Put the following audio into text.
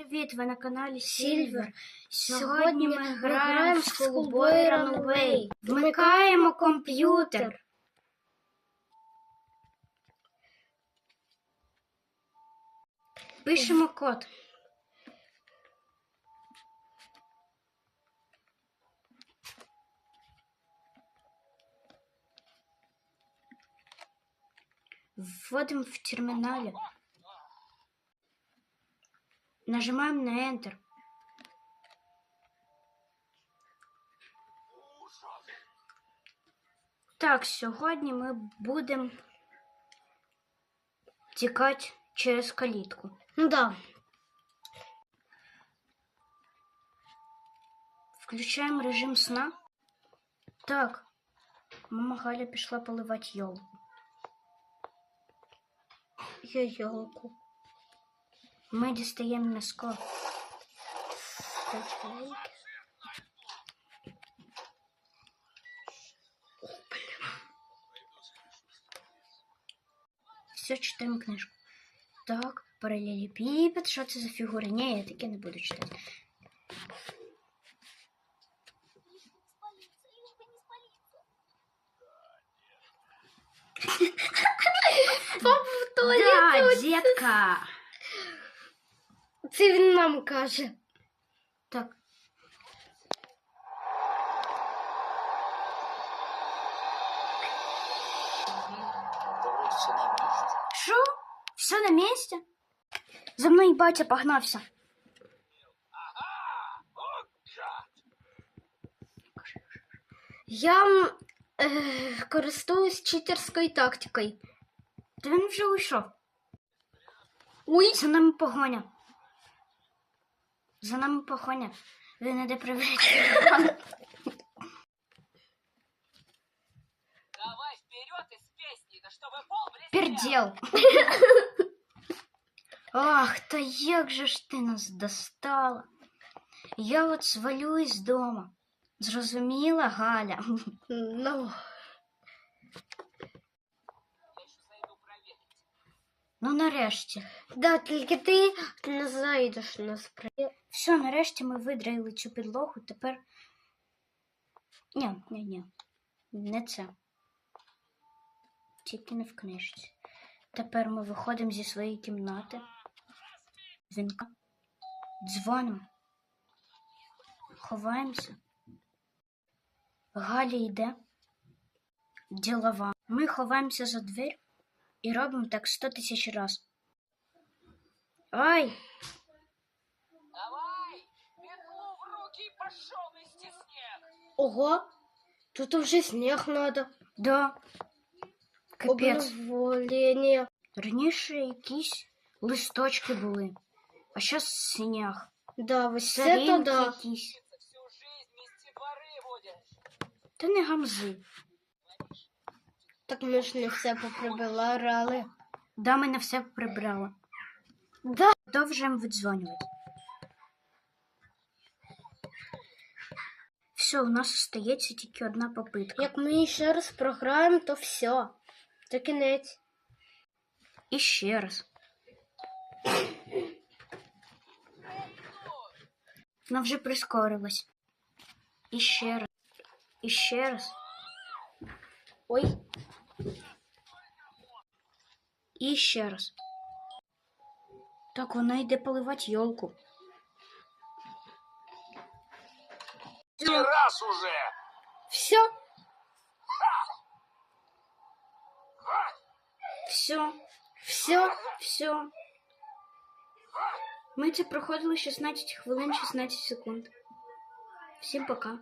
Привіт, ви на каналі Сільвер. Сьогодні ми граємо в Schoolboy Runaway. Вмикаємо комп'ютер. Пишемо код. Вводимо в терминалі. Нажимаємо на Enter. Так, сьогодні ми будемо тікати через калітку. Ну да. Включаємо режим сна. Так. Мама Галя пішла поливати йолку. Я ялку. Ми дістаємо м'яско. Все, читаємо книжку. Так, паралелепіпед. Що це за фігури? Ні, я таке не буду читати. Папа в туалет. Да, дітка. Це він нам каже. Так. Що? Все на місці? За мною батя погнався. Я е, користуюсь читерською тактикою. Та він вже уйшов. Ой, За нами погоня. За нами погоня. Він іде перевіряти. Давай вперед из песни, да чтобы пол блестел. Пердел. Ах, та як же ж ти нас достала? Я от свалюсь дома. Зрозуміла, Галя? ну. Ну, нарешті. Да, тільки ти не зайдеш на спри. Все, нарешті ми видраїли цю підлогу. Тепер. Ні, ні, ні. Не це. Тільки не в книжці. Тепер ми виходимо зі своєї кімнати. Дзвінка. Дзвонимо. Ховаємося. Галя йде. Ділова. Ми ховаємося за двір і робимо так сто тисяч раз. Ай! Давай, метлу в руки и пошел мести снег. Ого, тут вже сніг надо. Да. Капець. Обновлення. Раніше якісь листочки були, а зараз синяк. Да, ось це то да. якісь. Всю жизнь. Та не гамзи. Так ми ж не все поприбирали. Да, мене все прибрала. Да. Продовжуємо видзвонювати. Все, у нас остається тільки одна попитка. Як ми ще раз програємо, то все. Це кінець. І ще раз. Вона вже прискорилась. І ще раз. І ще раз. Ой, І ще раз. Так, вона йде поливати йолку. Не раз уже. все. Все, Все. все. Ми це проходили 16 хвилин 16 секунд. Всім пока.